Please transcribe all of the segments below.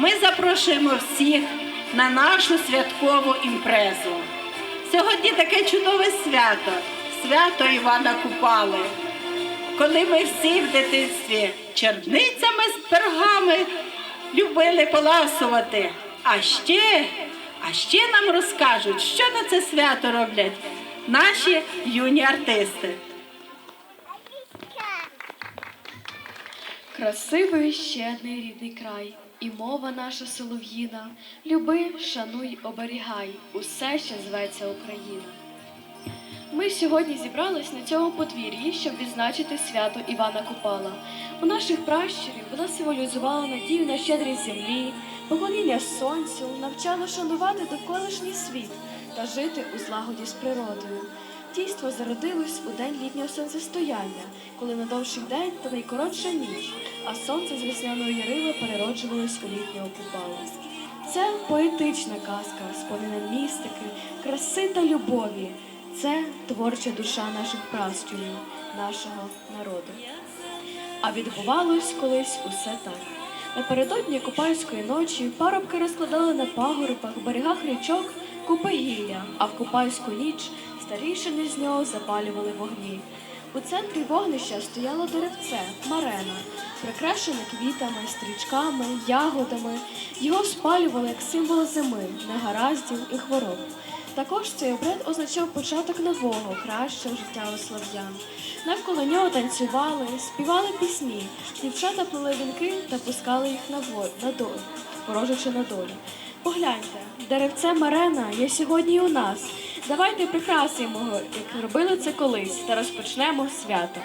ми запрошуємо всіх на нашу святкову імпрезу. Сьогодні таке чудове свято свято Івана Купали. Коли ми всі в дитинстві черницями з пергами любили поласувати. А ще, а ще нам розкажуть, що на це свято роблять наші юні артисти. Красивий щедний рідний край, і мова наша солов'їна. Люби, шануй, оберігай, усе, що зветься Україна. Ми сьогодні зібрались на цьому подвір'ї, щоб відзначити свято Івана Купала. У наших пращурів вона символізувала надію на щедрість землі, поклоніння сонцю, навчала шанувати довколишній світ та жити у злагоді з природою. Дійство зародилось у день літнього сонцестояння, коли надовший день та найкоротша ніч, а сонце з весняної ярила перероджувалось у літнього купала. Це поетична казка, сповнена містики, краси та любові. Це творча душа наших пращурів, нашого народу. А відбувалось колись усе так. Напередодні купальської ночі парубки розкладали на пагорбах, берегах річок купи гілля, а в купальську ніч старішини з нього запалювали вогні. У центрі вогнища стояло деревце марена, прикрашене квітами, стрічками, ягодами. Його спалювали як символ зими, негараздів і хвороб. Також цей обряд означав початок нового, кращого життя у слав'ян. Навколо нього танцювали, співали пісні, дівчата плели вінки та пускали їх на волю, на долю, ворожачи на долю. Погляньте, деревце Марена є сьогодні у нас. Давайте прикрасимо як робили це колись, та розпочнемо свято.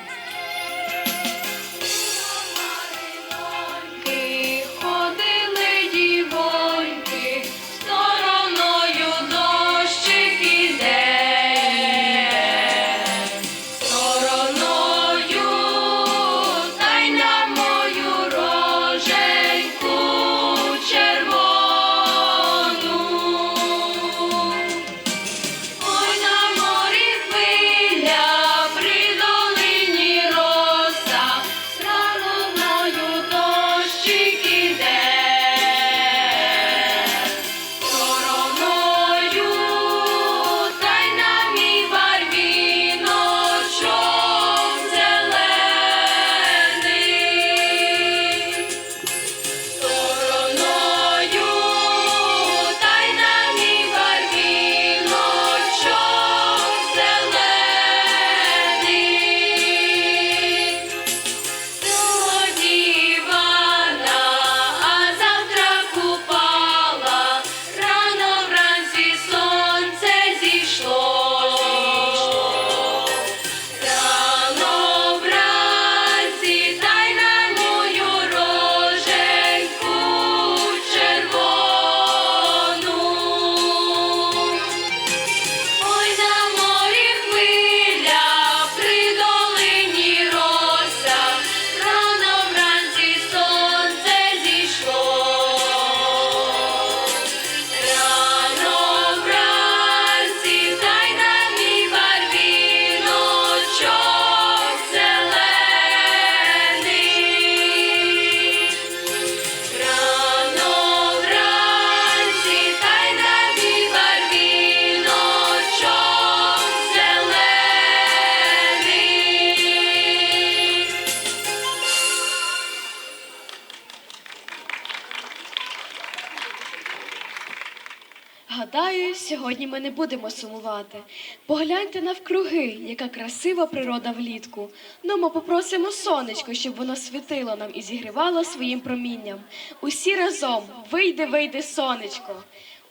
Сьогодні ми не будемо сумувати. Погляньте навкруги, яка красива природа влітку. Ну, ми попросимо сонечко, щоб воно світило нам і зігрівало своїм промінням. Усі разом вийди, вийди, сонечко.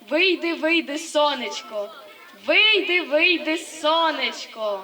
Вийди, вийди, сонечко. Вийди, вийди, сонечко.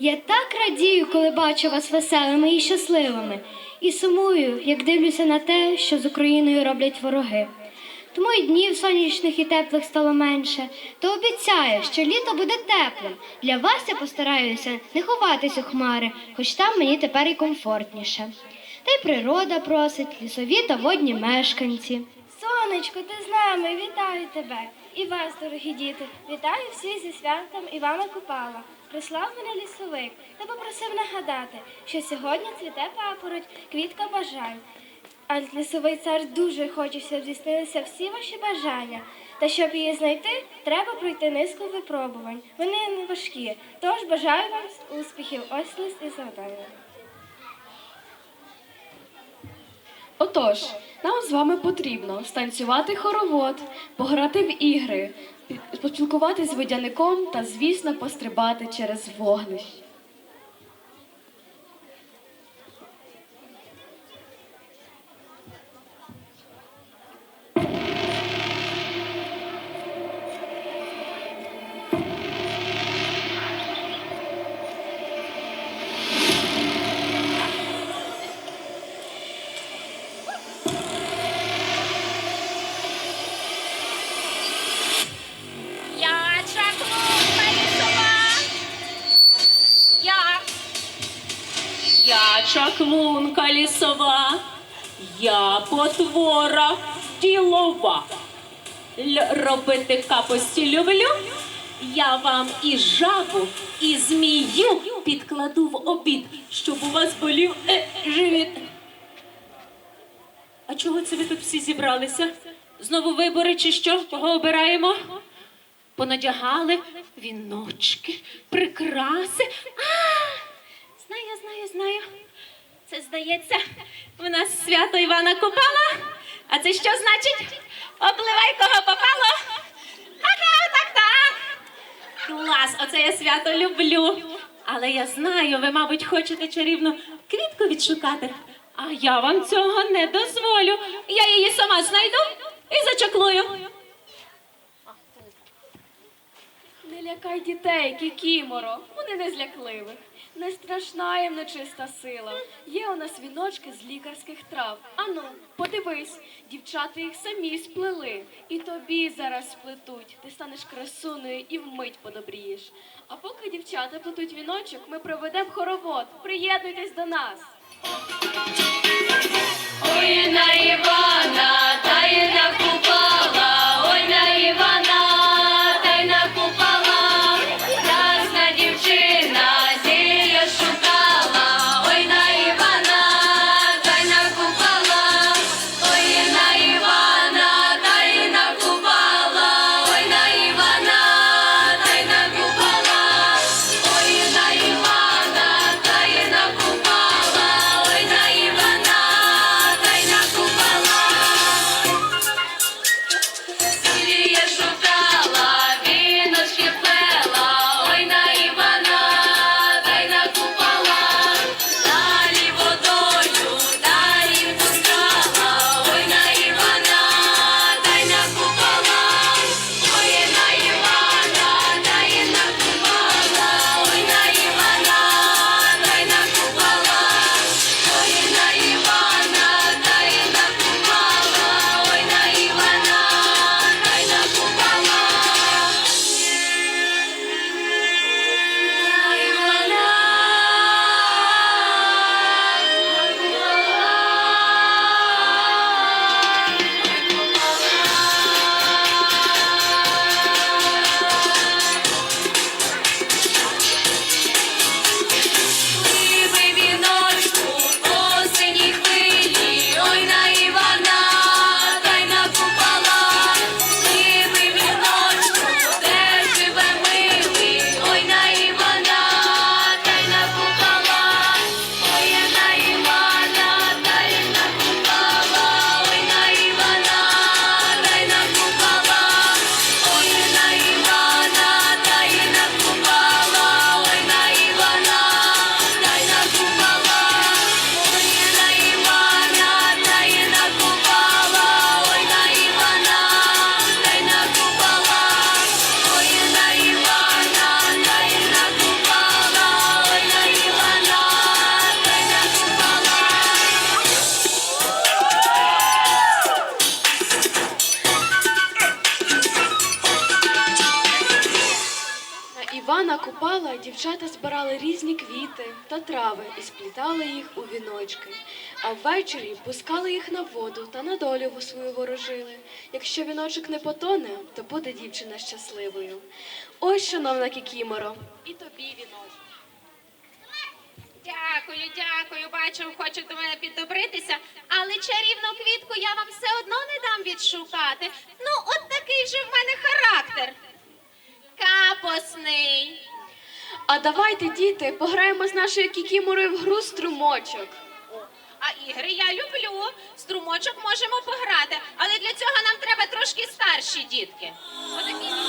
Я так радію, коли бачу вас веселими і щасливими, і сумую, як дивлюся на те, що з Україною роблять вороги. Тому і днів сонячних і теплих стало менше, то обіцяю, що літо буде теплим. Для вас я постараюся не ховатись у хмари, хоч там мені тепер і комфортніше. Та й природа просить, лісові та водні мешканці. Сонечко, ти з нами, вітаю тебе. І вас, дорогі діти, вітаю всіх зі святом Івана Купала. Прислав мене лісовик та попросив нагадати, що сьогодні цвіте папороть, квітка бажань. А лісовий цар дуже хоче, щоб здійснилися всі ваші бажання. Та щоб її знайти, треба пройти низку випробувань. Вони не важкі. Тож бажаю вам успіхів. Ось лист і завдання. Отож, нам з вами потрібно станцювати хоровод, пограти в ігри, поспілкуватись з водяником та, звісно, пострибати через вогнище. Чаклунка лісова. Я потвора ділова. Л робити капості люблю. Я вам і жабу, і змію підкладу в обід, щоб у вас болів е, живіт. А чого це ви тут всі зібралися? Знову вибори чи що? Кого обираємо? Понадягали віночки, прикраси. А, знаю, знаю, знаю. Це здається, в нас свято Івана Купала. А це що значить? Обливай кого попало. Ага, так, так. Клас, оце я свято люблю. Але я знаю, ви, мабуть, хочете чарівну квітку відшукати. А я вам цього не дозволю. Я її сама знайду і зачаклую. Не лякай дітей, кікіморо, вони не злякливих. Не страшна їм нечиста сила. Є у нас віночки з лікарських трав. Ану, подивись, дівчата їх самі сплели. І тобі зараз сплетуть. Ти станеш красуною і вмить подобрієш. А поки дівчата плетуть віночок, ми проведемо хоровод. Приєднуйтесь до нас. Ой на Івана, та й накупала, квіти та трави і сплітали їх у віночки, а ввечері пускали їх на воду та на долю свою ворожили. Якщо віночок не потоне, то буде дівчина щасливою. Ось, шановна Кікіморо, і тобі віночок. Дякую, дякую. Бачу, хочуть до мене піддобритися, але чарівну квітку я вам все одно не дам відшукати. Ну, от такий же в мене характер. Капосний. А давайте, діти, пограємо з нашою Кікіморою в гру струмочок. А ігри я люблю. Струмочок можемо пограти, але для цього нам треба трошки старші дітки. Отакі.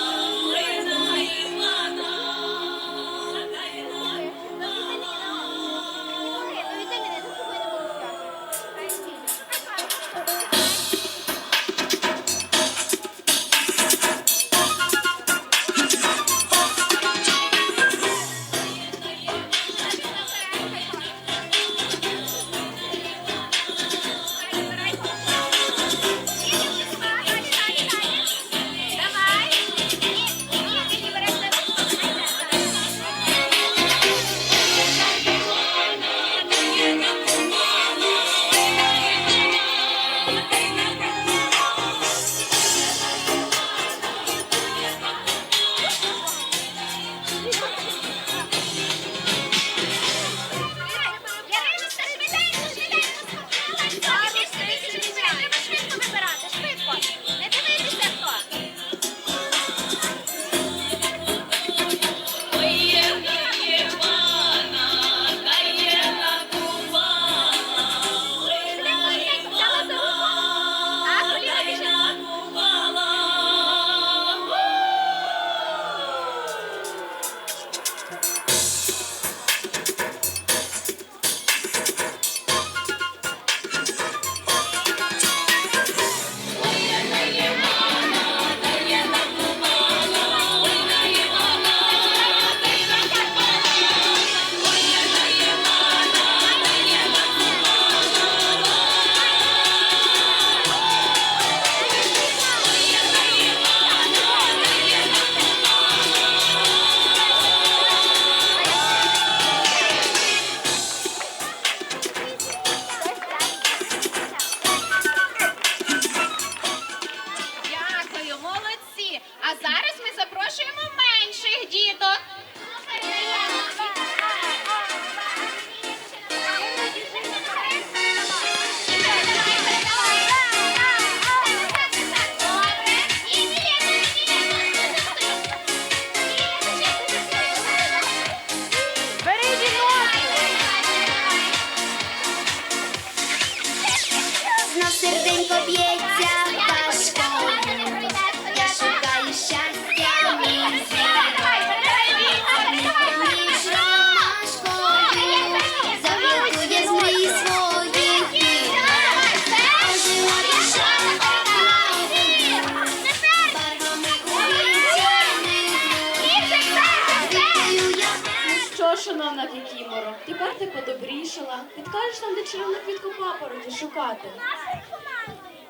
Підкажеш нам, де чарівну квітку папороті шукати.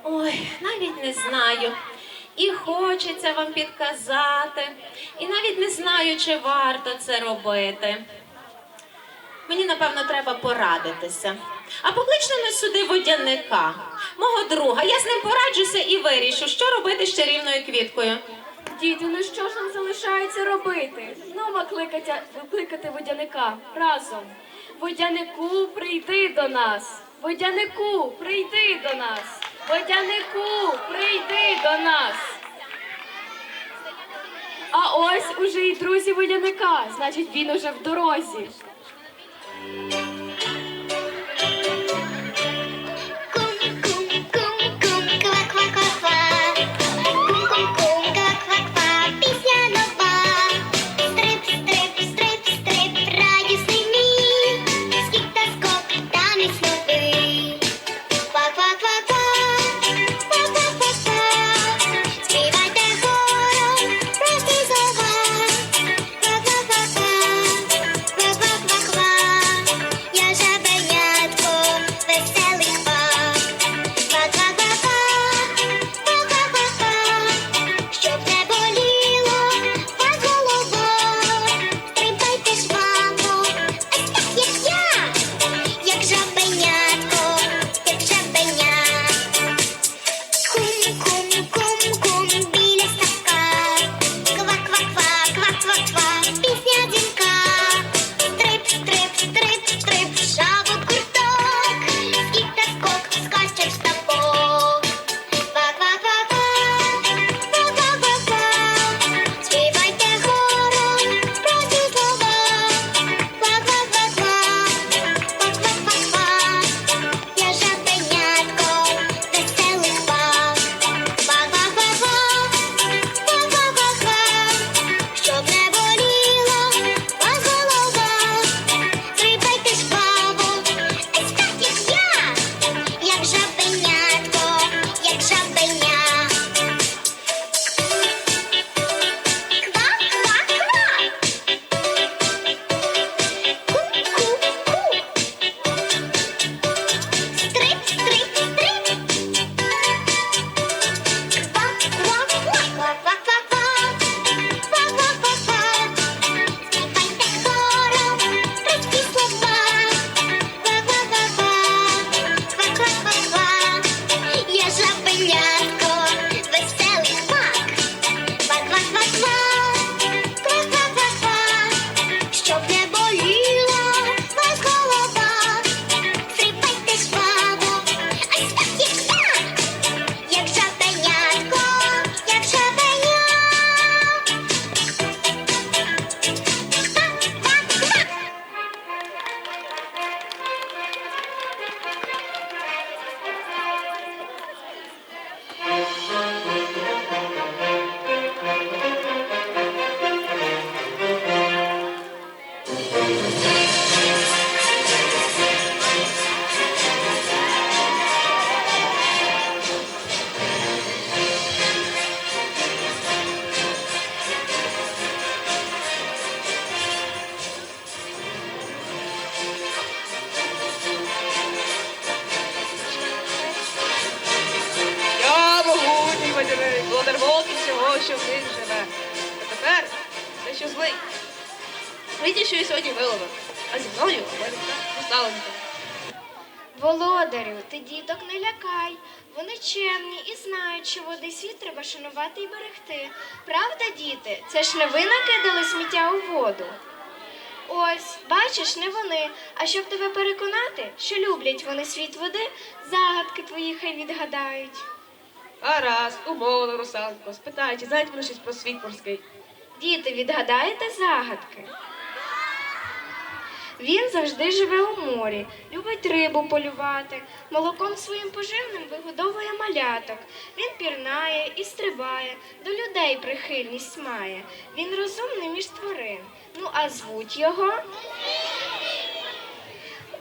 Ой, навіть не знаю. І хочеться вам підказати, і навіть не знаю, чи варто це робити. Мені, напевно, треба порадитися. А покличте на сюди водяника, мого друга. Я з ним пораджуся і вирішу, що робити з чарівною квіткою. Діти, ну що ж нам залишається робити? Знову кликати, викликати водяника разом. Водянику, прийди до нас. Водянику, прийди до нас. Водянику, прийди до нас. А ось уже і друзі водяника, значить він уже в дорозі. Сьогодні виловив, а зі мною борються русаленька. Володарю, ти діток не лякай. Вони чемні і знають, що води світ треба шанувати і берегти. Правда, діти? Це ж не ви накидали сміття у воду. Ось, бачиш, не вони. А щоб тебе переконати, що люблять вони світ води, загадки твої хай відгадають. Гаразд, умовили русалку. Спитаю, чи знають вони щось про світ морський. Діти, відгадаєте загадки? Він завжди живе у морі, любить рибу полювати, молоком своїм поживним вигодовує маляток. Він пірнає і стрибає, до людей прихильність має. Він розумний між тварин. Ну, а звуть його.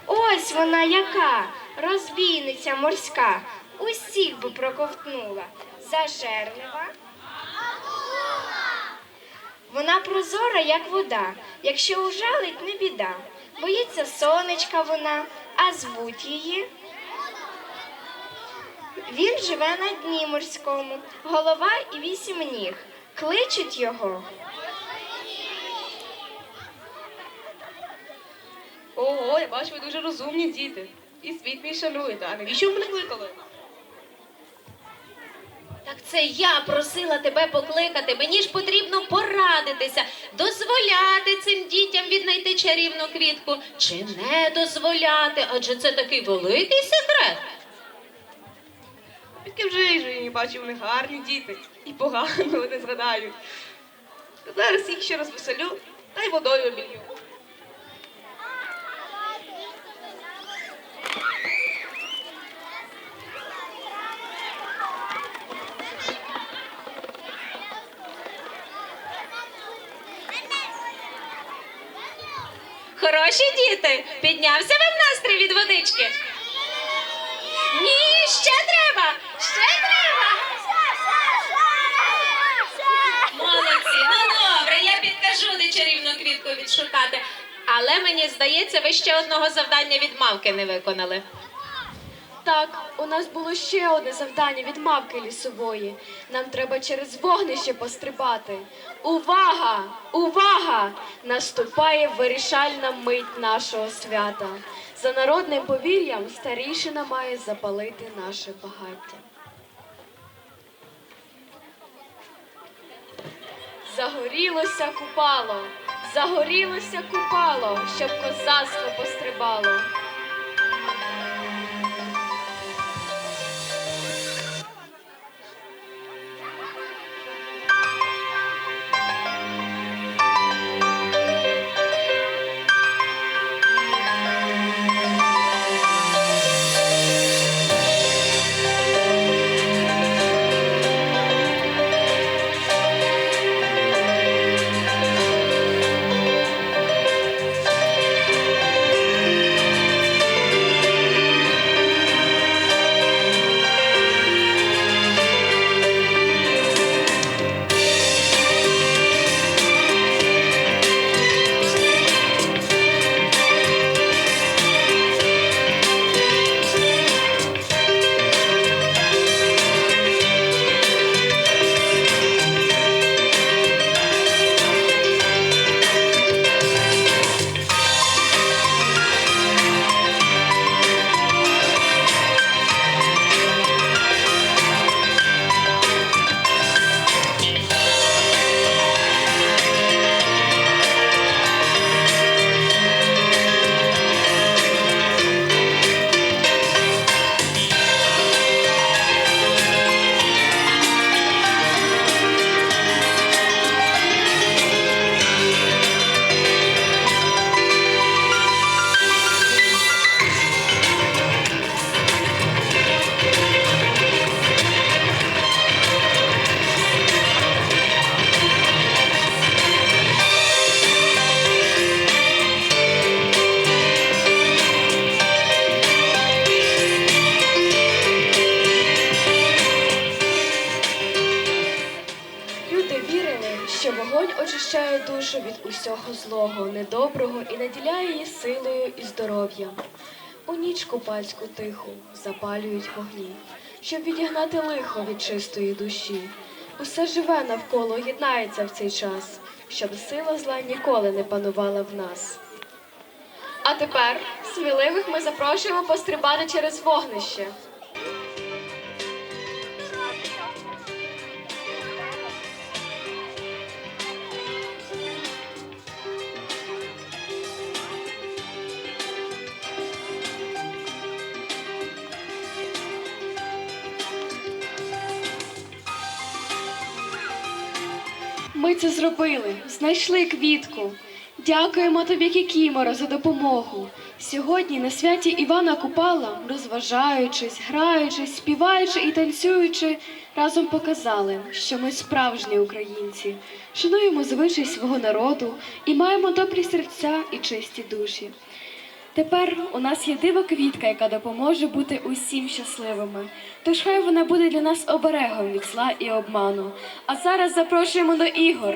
Ось вона яка, розбійниця морська, усіх би проковтнула, зажерлива. Вона прозора, як вода. Якщо ужалить, не біда. Боїться сонечка вона, а звуть її. Він живе на дні морському, голова і вісім ніг. Кличуть його. Ого, я бачу, ви дуже розумні діти. І світ мій шануєте. А навіщо ви мене кликали? Так це я просила тебе покликати. Мені ж потрібно порадитися, дозволяти цим дітям віднайти чарівну квітку чи не дозволяти, адже це такий великий секрет. Тільки вже і не бачу, вони гарні діти. І погано вони згадають. Зараз їх ще раз веселю, та й водою обілью. Хороші діти, піднявся вам настрій від водички? Ні, ще треба! Ще треба! Молодці, ну добре, я підкажу, де чарівну квітку відшукати. Але мені здається, ви ще одного завдання від мавки не виконали. Так, у нас було ще одне завдання від мавки лісової. Нам треба через вогнище пострибати. Увага! Увага! Наступає вирішальна мить нашого свята. За народним повір'ям старішина має запалити наше багаття. Загорілося купало, загорілося купало, щоб козацтво пострибало. душу від усього злого, недоброго і наділяє її силою і здоров'ям. У ніч купальську тиху запалюють вогні, щоб відігнати лихо від чистої душі. Усе живе навколо єднається в цей час, щоб сила зла ніколи не панувала в нас. А тепер сміливих ми запрошуємо пострибати через вогнище. Ми це зробили, знайшли квітку. Дякуємо тобі, Кікіморо, за допомогу. Сьогодні на святі Івана Купала, розважаючись, граючись, співаючи і танцюючи, разом показали, що ми справжні українці, шануємо звичай свого народу і маємо добрі серця і чисті душі. Тепер у нас є дива квітка, яка допоможе бути усім щасливими. Тож хай вона буде для нас оберегом від зла і обману. А зараз запрошуємо до ігор.